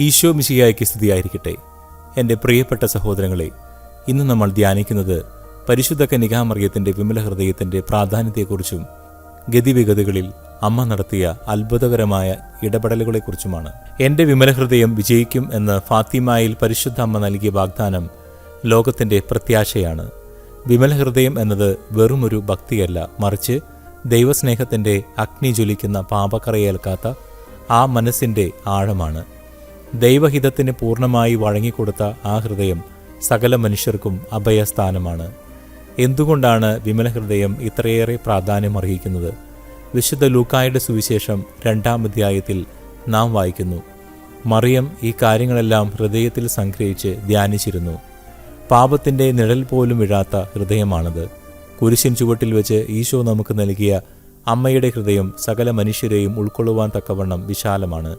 ഈശോ മിശിയായ്ക്ക് സ്തുതിയായിരിക്കട്ടെ. എന്റെ പ്രിയപ്പെട്ട സഹോദരങ്ങളെ ഇന്ന് നമ്മൾ ധ്യാനിക്കുന്നത് പരിശുദ്ധ കനികാമറിയത്തിന്റെ വിമല ഹൃദയത്തിന്റെ പ്രാധാന്യത്തെക്കുറിച്ചും ഗതിവിഗതികളിൽ അമ്മ നടത്തിയ അത്ഭുതകരമായ ഇടപെടലുകളെക്കുറിച്ചുമാണ്. എന്റെ വിമല ഹൃദയം വിജയിക്കും എന്ന് ഫാത്തിമായിൽ പരിശുദ്ധ അമ്മ നൽകിയ വാഗ്ദാനം ലോകത്തിന്റെ പ്രത്യാശയാണ്. വിമല ഹൃദയം എന്നത് വെറുമൊരു ഭക്തിയല്ല മറിച്ച് ദൈവസ്നേഹത്തിന്റെ അഗ്നി ജ്വലിക്കുന്ന പാപക്കറയേൽക്കാത്ത ആ മനസ്സിന്റെ ആഴമാണ്. ദൈവഹിതത്തിന് പൂർണമായി വഴങ്ങിക്കൊടുത്ത ആ ഹൃദയം സകല മനുഷ്യർക്കും അഭയസ്ഥാനമാണ്. എന്തുകൊണ്ടാണ് വിമല ഹൃദയം ഇത്രയേറെ പ്രാധാന്യം അർഹിക്കുന്നത്? വിശുദ്ധ ലൂക്കായുടെ സുവിശേഷം രണ്ടാം അധ്യായത്തിൽ നാം വായിക്കുന്നു. മറിയം ഈ കാര്യങ്ങളെല്ലാം ഹൃദയത്തിൽ സംഗ്രഹിച്ച് ധ്യാനിച്ചിരുന്നു. പാപത്തിന്റെ നിഴൽ പോലും വീഴാത്ത ഹൃദയമാണത്. കുരിശിൻ ചുവട്ടിൽ വെച്ച് ഈശോ നമുക്ക് നൽകിയ അമ്മയുടെ ഹൃദയം സകല മനുഷ്യരെയും ഉൾക്കൊള്ളുവാൻ തക്കവണ്ണം വിശാലമാണ്.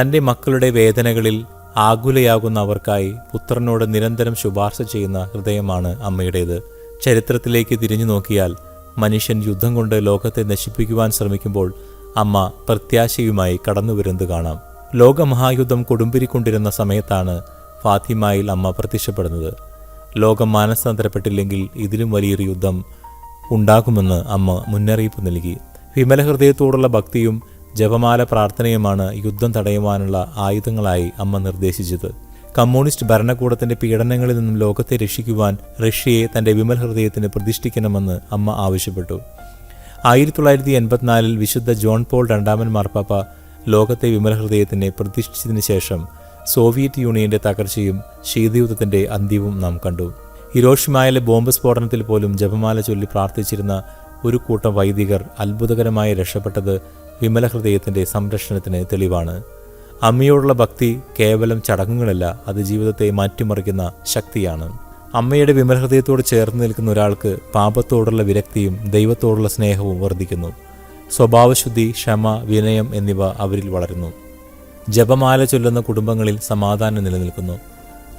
തന്റെ മക്കളുടെ വേദനകളിൽ ആകുലയാകുന്ന അവർക്കായി പുത്രനോട് നിരന്തരം ശുപാർശ ചെയ്യുന്ന ഹൃദയമാണ് അമ്മയുടേത്. ചരിത്രത്തിലേക്ക് തിരിഞ്ഞു നോക്കിയാൽ മനുഷ്യൻ യുദ്ധം കൊണ്ട് ലോകത്തെ നശിപ്പിക്കുവാൻ ശ്രമിക്കുമ്പോൾ അമ്മ പ്രത്യാശയുമായി കടന്നുവരുന്നത് കാണാം. ലോകമഹായുദ്ധം കൊടുമ്പിരിക്കൊണ്ടിരുന്ന സമയത്താണ് ഫാത്തിമായിൽ അമ്മ പ്രത്യക്ഷപ്പെടുന്നത്. ലോകം മാനസാന്തരപ്പെട്ടില്ലെങ്കിൽ ഇതിലും വലിയൊരു യുദ്ധം ഉണ്ടാകുമെന്ന് അമ്മ മുന്നറിയിപ്പ് നൽകി. വിമല ഹൃദയത്തോടുള്ള ഭക്തിയും ജപമാല പ്രാർത്ഥനയുമാണ് യുദ്ധം തടയുവാനുള്ള ആയുധങ്ങളായി അമ്മ നിർദ്ദേശിച്ചത്. കമ്മ്യൂണിസ്റ്റ് ഭരണകൂടത്തിന്റെ പീഡനങ്ങളിൽ നിന്നും ലോകത്തെ രക്ഷിക്കുവാൻ റഷ്യയെ തന്റെ വിമൽ ഹൃദയത്തിന് പ്രതിഷ്ഠിക്കണമെന്ന് അമ്മ ആവശ്യപ്പെട്ടു. ആയിരത്തി തൊള്ളായിരത്തി എൺപത്തിനാലിൽ വിശുദ്ധ ജോൺ പോൾ രണ്ടാമൻ മാർപ്പാപ്പ ലോകത്തെ വിമൽ ഹൃദയത്തിനെ പ്രതിഷ്ഠിച്ചതിനു ശേഷം സോവിയറ്റ് യൂണിയന്റെ തകർച്ചയും ശീതയുദ്ധത്തിന്റെ അന്ത്യവും നാം കണ്ടു. ഹിരോഷിമായിലെ ബോംബ് സ്ഫോടനത്തിൽ പോലും ജപമാല ചൊല്ലി പ്രാർത്ഥിച്ചിരുന്ന ഒരു കൂട്ടം വൈദികർ അത്ഭുതകരമായി രക്ഷപ്പെട്ടത് വിമല ഹൃദയത്തിന്റെ സംരക്ഷണത്തിന് തെളിവാണ്. അമ്മയോടുള്ള ഭക്തി കേവലം ചടങ്ങുകളല്ല അത് ജീവിതത്തെ മാറ്റിമറിക്കുന്ന ശക്തിയാണ്. അമ്മയുടെ വിമലഹൃദയത്തോട് ചേർന്ന് നിൽക്കുന്ന ഒരാൾക്ക് പാപത്തോടുള്ള വിരക്തിയും ദൈവത്തോടുള്ള സ്നേഹവും വർദ്ധിക്കുന്നു. സ്വഭാവശുദ്ധി ക്ഷമ വിനയം എന്നിവ അവരിൽ വളരുന്നു. ജപമാല ചൊല്ലുന്ന കുടുംബങ്ങളിൽ സമാധാനം നിലനിൽക്കുന്നു.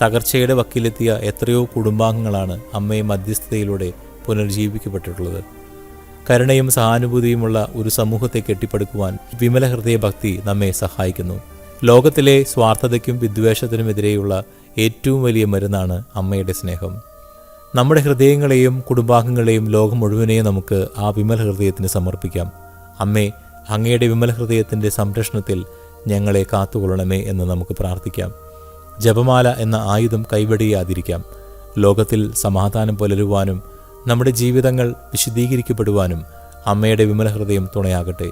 തകർച്ചയുടെ വക്കിലെത്തിയ എത്രയോ കുടുംബാംഗങ്ങളാണ് അമ്മയെ മധ്യസ്ഥതയിലൂടെ പുനർജീവിക്കപ്പെട്ടിട്ടുള്ളത് കരുണയും സഹാനുഭൂതിയുമുള്ള ഒരു സമൂഹത്തെ കെട്ടിപ്പടുക്കുവാൻ വിമല ഹൃദയ ഭക്തി നമ്മെ സഹായിക്കുന്നു. ലോകത്തിലെ സ്വാർത്ഥതയ്ക്കും വിദ്വേഷത്തിനുമെതിരെയുള്ള ഏറ്റവും വലിയ മരുന്നാണ് അമ്മയുടെ സ്നേഹം. നമ്മുടെ ഹൃദയങ്ങളെയും കുടുംബാംഗങ്ങളെയും ലോകം മുഴുവനെയും നമുക്ക് ആ വിമല ഹൃദയത്തിന് സമർപ്പിക്കാം. അമ്മേ അങ്ങയുടെ വിമല ഹൃദയത്തിന്റെ സംരക്ഷണത്തിൽ ഞങ്ങളെ കാത്തുകൊള്ളണമേ എന്ന് നമുക്ക് പ്രാർത്ഥിക്കാം. ജപമാല എന്ന ആയുധം കൈവടിയാതിരിക്കാം. ലോകത്തിൽ സമാധാനം പുലരുവാനും നമ്മുടെ ജീവിതങ്ങൾ വിശദീകരിക്കപ്പെടുവാനും അമ്മയുടെ വിമല ഹൃദയം തുണയാകട്ടെ.